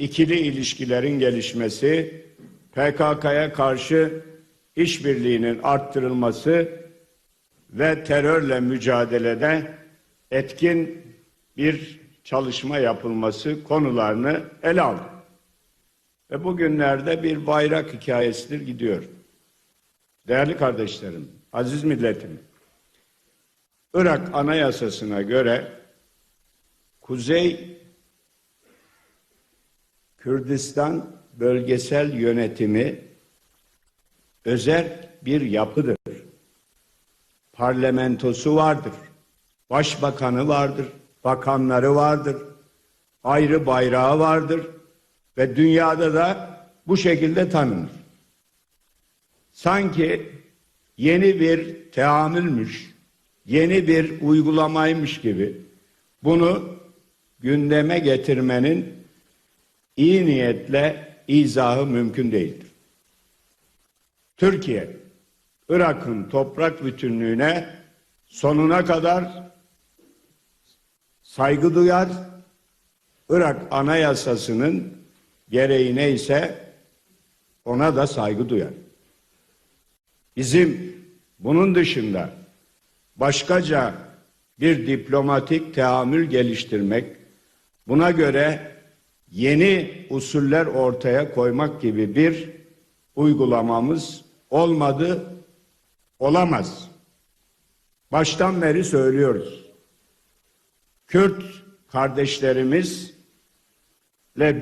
ikili ilişkilerin gelişmesi, PKK'ya karşı işbirliğinin arttırılması ve terörle mücadelede etkin bir çalışma yapılması konularını ele aldı. Ve bugünlerde bir bayrak hikayesidir gidiyor. Değerli kardeşlerim, aziz milletim, Irak Anayasası'na göre Kuzey Kürdistan bölgesel yönetimi özel bir yapıdır. Parlamentosu vardır. Başbakanı vardır. Bakanları vardır. Ayrı bayrağı vardır. Ve dünyada da bu şekilde tanınır. Sanki yeni bir teamülmüş, yeni bir uygulamaymış gibi bunu gündeme getirmenin iyi niyetle izahı mümkün değildir. Türkiye, Irak'ın toprak bütünlüğüne sonuna kadar saygı duyar. Irak Anayasası'nın gereği neyse ona da saygı duyar. Bizim bunun dışında başkaca bir diplomatik teamül geliştirmek, buna göre yeni usuller ortaya koymak gibi bir uygulamamız olmadı, olamaz. Baştan beri söylüyoruz. Kürt kardeşlerimizle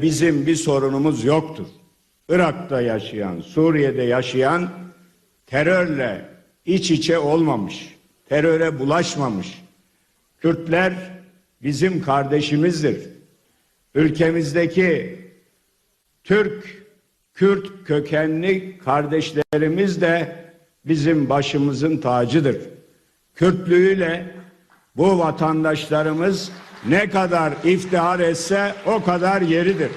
bizim bir sorunumuz yoktur. Irak'ta yaşayan, Suriye'de yaşayan terörle iç içe olmamış, teröre bulaşmamış. Kürtler bizim kardeşimizdir. Ülkemizdeki Türk, Kürt kökenli kardeşlerimiz de bizim başımızın tacıdır. Kürtlüğüyle bu vatandaşlarımız ne kadar iftihar etse o kadar yeridir.